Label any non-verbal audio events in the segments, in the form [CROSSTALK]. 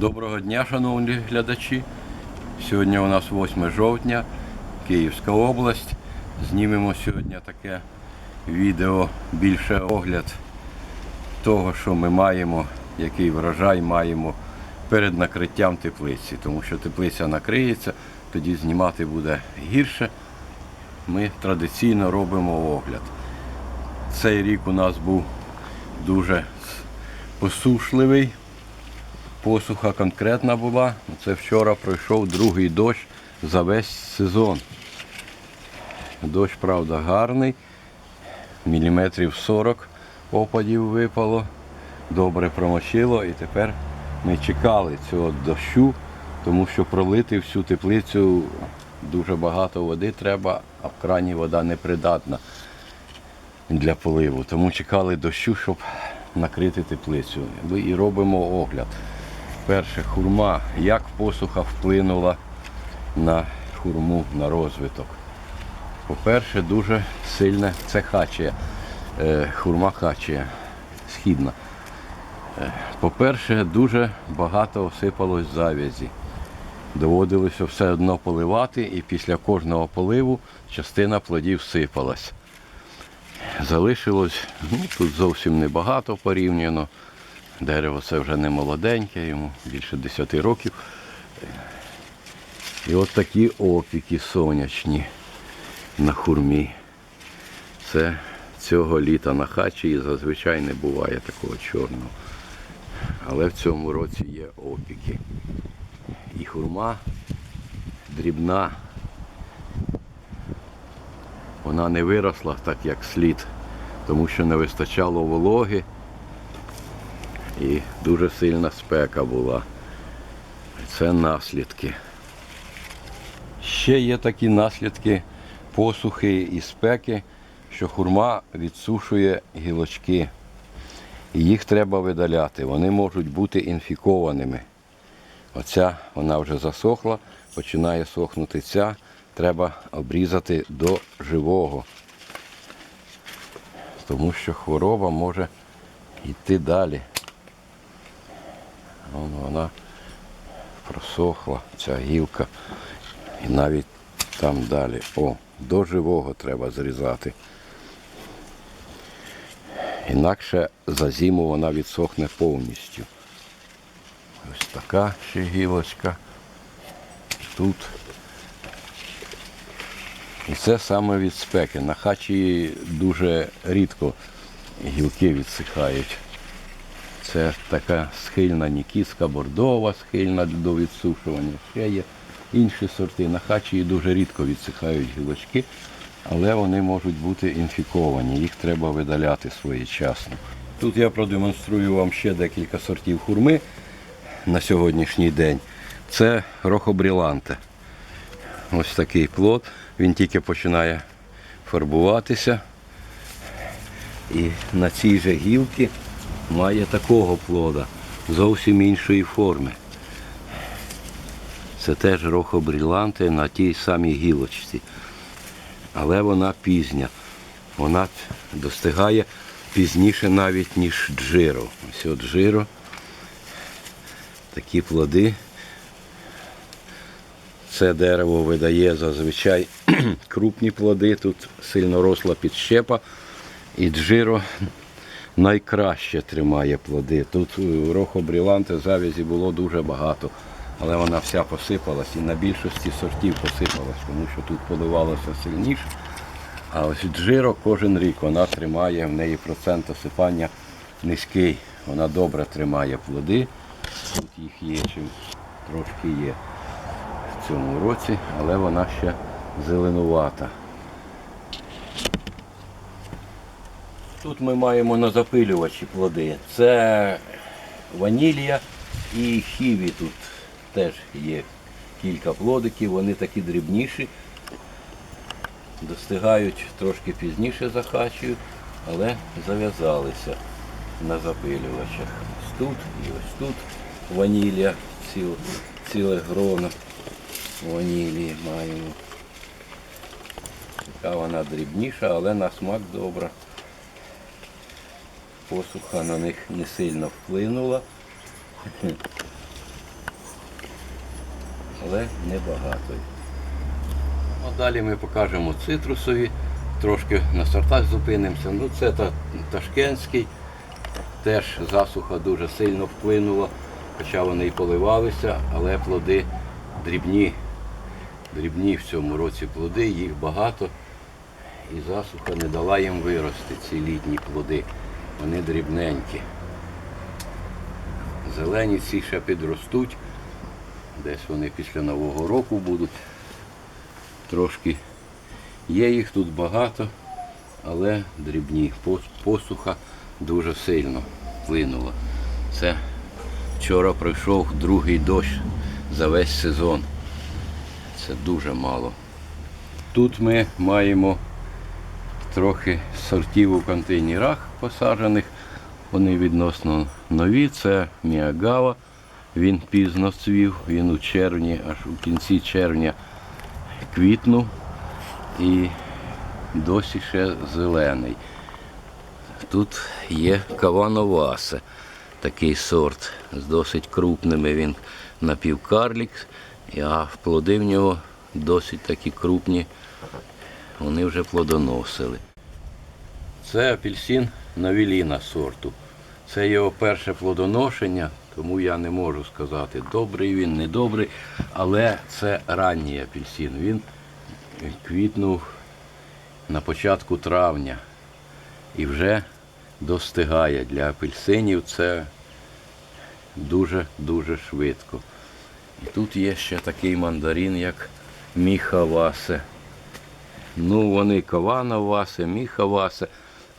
Доброго дня, шановні глядачі. Сьогодні у нас 8 жовтня, Київська область. Знімемо сьогодні таке відео, більше огляд того, що ми маємо, який врожай маємо перед накриттям теплиці. Тому що теплиця накриється, тоді знімати буде гірше. Ми традиційно робимо огляд. Цей рік у нас був дуже посушливий. Посуха конкретна була. Це вчора пройшов другий дощ за весь сезон. Дощ, правда, гарний. Міліметрів 40 опадів випало. Добре промочило і тепер ми чекали цього дощу, тому що пролити всю теплицю дуже багато води треба, а в крані вода непридатна для поливу. Тому чекали дощу, щоб накрити теплицю. І робимо огляд. Перше, хурма. Як посуха вплинула на хурму, на розвиток. По-перше, дуже сильне це хачія. Е, Хурма хачія східна. Е, По-перше, дуже багато осипалось завязі. Доводилося все одно поливати, і після кожного поливу частина плодів сипалась. Залишилось, ну, тут зовсім небагато порівняно. Дерево це вже не молоденьке, йому більше 10 років. І от такі опіки сонячні на хурмі. Це цього літа на хачі і зазвичай не буває такого чорного. Але в цьому році є опіки. І хурма дрібна. Вона не виросла так, як слід, тому що не вистачало вологи і дуже сильна спека була. Це наслідки. Ще є такі наслідки посухи і спеки, що хурма відсушує гілочки. І їх треба видаляти. Вони можуть бути інфікованими. Оця вона вже засохла, починає сохнути ця. Треба обрізати до живого. Тому що хвороба може йти далі. Вон вона просохла, ця гілка. І навіть там далі. О, до живого треба зрізати. Інакше за зиму вона відсохне повністю. Ось така ще гілочка. Тут. І це саме від спеки. На хачі дуже рідко гілки відсихають. Це така схильна нікіска бордова, схильна до відсушування. Ще є інші сорти. На хачі дуже рідко відсихають гілочки, але вони можуть бути інфіковані. Їх треба видаляти своєчасно. Тут я продемонструю вам ще декілька сортів хурми на сьогоднішній день. Це рохобріланте. Ось такий плод. Він тільки починає фарбуватися. І на цій же гілці має такого плода, зовсім іншої форми. Це теж рохобріланти на тій самій гілочці. Але вона пізня. Вона достигає пізніше навіть, ніж джиро. Ось от джиро. Такі плоди. Це дерево видає зазвичай [CLEARS THROAT] крупні плоди. Тут сильно росла підщепа. І джиро найкраще тримає плоди. Тут у рохобріланти завязі було дуже багато, але вона вся посипалась і на більшості сортів посипалась, тому що тут поливалося сильніше. А ось джиро кожен рік вона тримає, в неї процент осипання низький. Вона добре тримає плоди. Тут їх є, чи трошки є в цьому році, але вона ще зеленувата. Тут ми маємо на запилювачі плоди. Це ванілія і хіві тут теж є кілька плодиків, вони такі дрібніші, достигають трошки пізніше за але зав'язалися на запилювачах. Ось тут і ось тут ванілія, ціл, ціле гроно ванілії маємо. Така вона дрібніша, але на смак добра посуха на них не сильно вплинула. але небагато. А далі ми покажемо цитрусові, трошки на сортах зупинимося. Ну, це та, ташкентський, теж засуха дуже сильно вплинула, хоча вони і поливалися, але плоди дрібні. Дрібні в цьому році плоди, їх багато. І засуха не дала їм вирости, ці літні плоди. Вони дрібненькі. Зелені ці ще підростуть. Десь вони після Нового року будуть. Трошки є їх тут багато, але дрібні. Посуха дуже сильно вплинула. Це вчора пройшов другий дощ за весь сезон. Це дуже мало. Тут ми маємо трохи сортів у контейнерах посаджених. Вони відносно нові. Це Міагава. Він пізно цвів, він у червні, аж у кінці червня квітнув і досі ще зелений. Тут є кавановасе, такий сорт з досить крупними. Він напівкарлік, а плоди в нього досить такі крупні. Вони вже плодоносили. Це апельсин Навіліна сорту. Це його перше плодоношення, тому я не можу сказати, добрий він, недобрий, але це ранній апельсин. Він квітнув на початку травня і вже достигає для апельсинів. Це дуже-дуже швидко. І тут є ще такий мандарин, як міхавасе. Ну, вони кавановасе, міхавасе.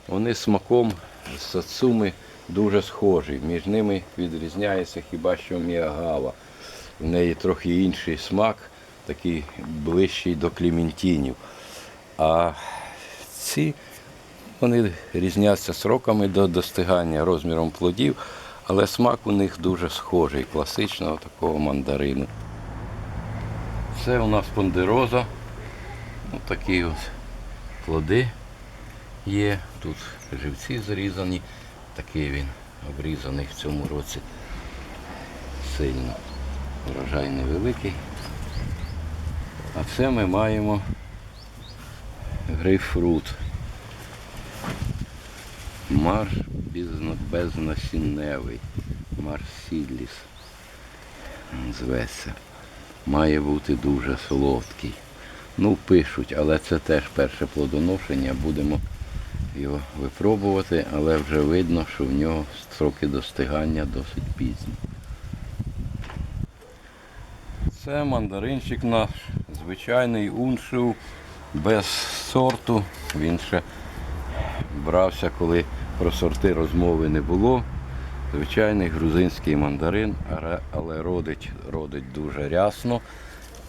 Вони смаком з сацуми дуже схожі. Між ними відрізняється хіба що міагава. В неї трохи інший смак, такий ближчий до клементінів. А ці вони різняться сроками до достигання розміром плодів, але смак у них дуже схожий, класичного такого мандарину. Це у нас пондероза. Такі ось плоди є. Тут живці зарізані. Такий він обрізаний в цьому році сильно. Врожай невеликий. А це ми маємо грейпфрут. Марш безнасінневий. Марсіліс зветься. Має бути дуже солодкий. Ну, пишуть, але це теж перше плодоношення. Будемо його випробувати, але вже видно, що в нього строки достигання досить пізні. Це мандаринчик наш, звичайний уншив, без сорту. Він ще брався, коли про сорти розмови не було. Звичайний грузинський мандарин, але- родить, родить дуже рясно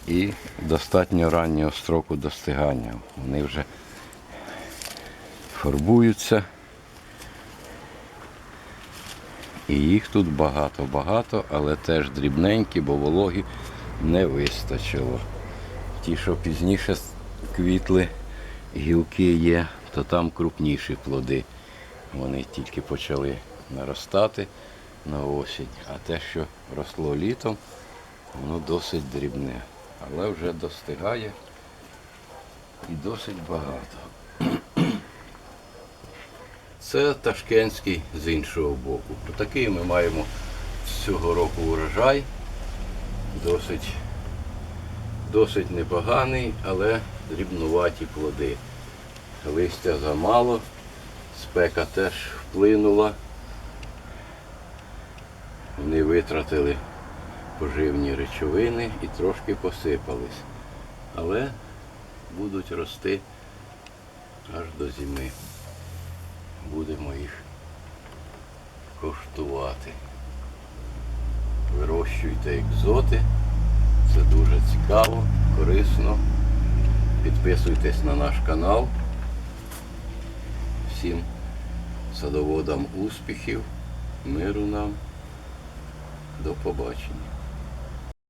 і достатньо раннього строку достигання. Вони вже фарбуються. І їх тут багато-багато, але теж дрібненькі, бо вологі не вистачило. Ті, що пізніше квітли, гілки є, то там крупніші плоди. Вони тільки почали наростати на осінь, а те, що росло літом, воно досить дрібне. Але вже достигає і досить багато. Це ташкентський з іншого боку. Такий ми маємо з цього року урожай. Досить, досить непоганий, але дрібнуваті плоди. Листя замало, спека теж вплинула. Вони витратили поживні речовини і трошки посипались. Але будуть рости аж до зими будемо їх коштувати. Вирощуйте екзоти. Це дуже цікаво, корисно. Підписуйтесь на наш канал. Всім садоводам успіхів, миру нам. До побачення.